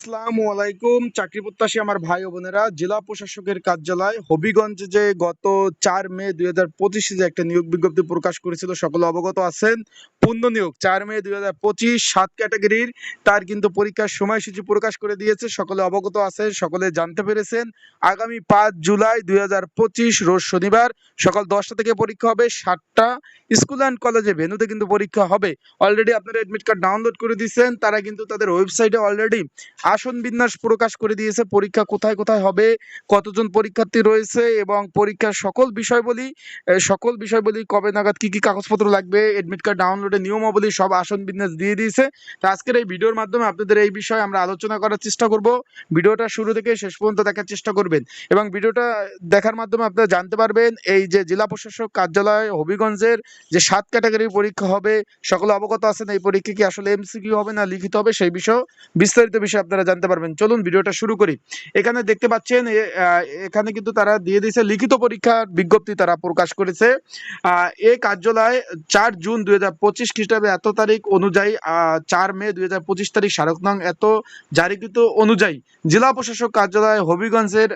আসসালামু আলাইকুম, চাকরি প্রত্যাশী আমার ভাই ও বোনেরা। জেলা প্রশাসকের কার্যালয় হবিগঞ্জে যে গত চার মে দুই হাজার পঁচিশে যে একটা নিয়োগ বিজ্ঞপ্তি প্রকাশ করেছিল অবগত আছেন। নিয়োগ, চার মে দুই হাজার পঁচিশ, সাত ক্যাটাগরির। তার কিন্তু পরীক্ষার সময়সূচি প্রকাশ করে দিয়েছে, সকলে অবগত আছেন, সকলে জানতে পেরেছেন। আগামী পাঁচ জুলাই দুই হাজার পঁচিশ, রোজ শনিবার, সকাল দশটা থেকে পরীক্ষা হবে, সাতটা। স্কুল অ্যান্ড কলেজে ভেনুতে কিন্তু পরীক্ষা হবে। অলরেডি আপনারা এডমিট কার্ড ডাউনলোড করে দিয়েছেন, তারা কিন্তু তাদের ওয়েবসাইটে অলরেডি আসন বিন্যাস প্রকাশ করে দিয়েছে। পরীক্ষা কোথায় কোথায় হবে? কতজন পরীক্ষার্থী রয়েছে? এবং পরীক্ষার সকল বিষয়বলী সকল বিষয়বলী কবে নাগাদ কি কি কাগজপত্র লাগবে? এডমিট কার্ড ডাউনলোডের নিয়মাবলী সব আসন বিন্যাস দিয়ে দিয়েছে। তো আজকের এই ভিডিওর মাধ্যমে আপনাদের এই বিষয়ে আমরা আলোচনা করার চেষ্টা করব। ভিডিওটা শুরু থেকে শেষ পর্যন্ত দেখার চেষ্টা করবেন। এবং ভিডিওটা দেখার মাধ্যমে আপনারা জানতে পারবেন, এই যে জেলা প্রশাসক কার্যালয় হবিগঞ্জের যে সাত ক্যাটাগরির পরীক্ষা হবে, সকলে অবগত আছেন, এই পরীক্ষা কি আসলে এমসিকিউ হবে না লিখিত হবে? সেই বিষয়ে বিস্তারিত বিষয়ে আপনারা জানতে পারবেন। চলুন ভিডিওটা শুরু করি। এখানে দেখতে পাচ্ছেন এখানে কিন্তু তারা দিয়ে দিয়েছে লিখিত পরীক্ষার বিজ্ঞপ্তি তারা প্রকাশ করেছে। এই কার্যালয় চার জুন দুই হাজার পঁচিশ খ্রিস্টাব্দে এত তারিখ অনুযায়ী চার মে দুই হাজার পঁচিশ তারিখ স্মারক নং এত জারিকৃত অনুযায়ী জেলা প্রশাসক কার্যালয় হবিগঞ্জের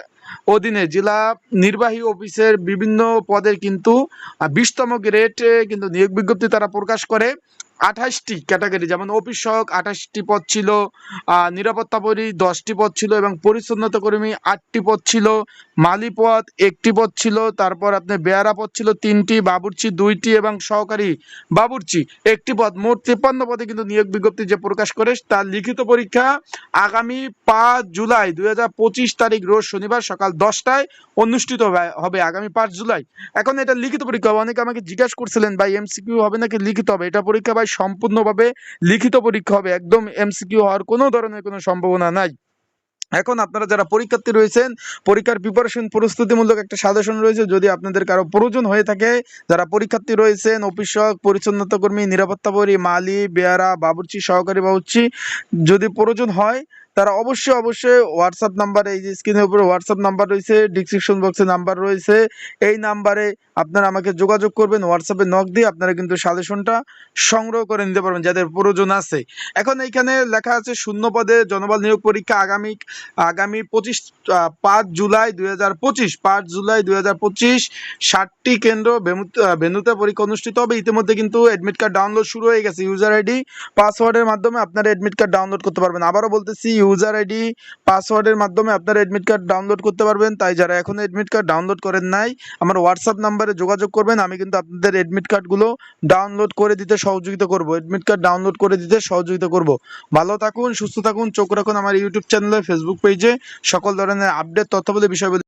অধীনে জেলা নির্বাহী অফিসের বিভিন্ন পদের কিন্তু বিশতম গ্রেড কিন্তু নিয়োগ বিজ্ঞপ্তি তারা প্রকাশ করে। আঠাশটি ক্যাটাগরি, যেমন অফিস সহক আঠাশটি পদ ছিল নিরাপত্তা পরি দশটি পদ ছিল এবং পরিচ্ছন্নতা কর্মী আটটি পদ ছিল, মালি পদ একটি পদ ছিল, তারপর আপনার বেয়ারা পদ ছিল তিনটি, বাবুর্চি দুইটি এবং সহকারী বাবুর্চি একটি পদ। মোট তিপ্পান্ন পদে কিন্তু নিয়োগ বিজ্ঞপ্তি যে প্রকাশ করে, তার লিখিত পরীক্ষা আগামী পাঁচ জুলাই দু হাজার পঁচিশ তারিখ, রোজ শনিবার সকাল দশটায় অনুষ্ঠিত হবে- আগামী পাঁচ জুলাই। এখন এটা লিখিত পরীক্ষা অনেকে আমাকে জিজ্ঞাসা করছিলেন, ভাই এমসিকিউ হবে নাকি লিখিত হবে? এটা পরীক্ষা, ভাই সম্পূর্ণভাবে লিখিত পরীক্ষা হবে, একদম এমসিকিউ হওয়ার কোনো ধরনের কোনো সম্ভাবনা নাই। এখন আপনারা যারা পরীক্ষার্থী রয়েছেন, পরীক্ষার প্রিপারেশন প্রস্তুতিমূলক একটা সাজেশন রয়েছে, যদি আপনাদের কারও প্রয়োজন হয়ে থাকে, যারা পরীক্ষার্থী রয়েছেন, অফিসক পরিচ্ছন্নতা কর্মী নিরাপত্তা পরি মালি, বেয়ারা, বাবুর্চি, সহকারী বাবুর্চি, যদি প্রয়োজন হয় তারা অবশ্যই অবশ্যই হোয়াটসঅ্যাপ নাম্বার এই যে স্ক্রিনের উপরে হোয়াটসঅ্যাপ নাম্বার রয়েছে ডিসক্রিপশন বক্সে নাম্বার রয়েছে। এই নাম্বারে আপনারা আমাকে যোগাযোগ করবেন হোয়াটসঅ্যাপে নক দিয়ে আপনারা কিন্তু সাজেশনটা সংগ্রহ করে নিতে পারবেন, যাদের প্রয়োজন আছে। এখন এইখানে লেখা আছে, শূন্য পদে জনবল নিয়োগ পরীক্ষা আগামী আগামী পঁচিশ পাঁচ জুলাই দুই হাজার পঁচিশ, পাঁচ জুলাই দুই হাজার পঁচিশ, ষাটটি কেন্দ্র ভেন্যুতে পরীক্ষা অনুষ্ঠিত হবে। ইতিমধ্যে কিন্তু অ্যাডমিট কার্ড ডাউনলোড শুরু হয়ে গেছে ইউজার আইডি পাসওয়ার্ডের মাধ্যমে আপনারা অ্যাডমিট কার্ড ডাউনলোড করতে পারবেন। আবারও বলতেছি ইউজার আইডি পাসওয়ার্ডের মাধ্যমে আপনারা অ্যাডমিট কার্ড ডাউনলোড করতে পারবেন। তাই যারা এখনও অ্যাডমিট কার্ড ডাউনলোড করেন নাই, আমার হোয়াটসঅ্যাপ নাম্বারে যোগাযোগ করবেন। আমি কিন্তু আপনাদের অ্যাডমিট কার্ডগুলো ডাউনলোড করে দিতে সহযোগিতা করব। অ্যাডমিট কার্ড ডাউনলোড করে দিতে সহযোগিতা করব। ভালো থাকুন, সুস্থ থাকুন, চোখ রাখুন আমার ইউটিউব চ্যানেলে ফেসবুক পেজে সকল ধরনের আপডেট তথ্যবলী, বিষয়বলী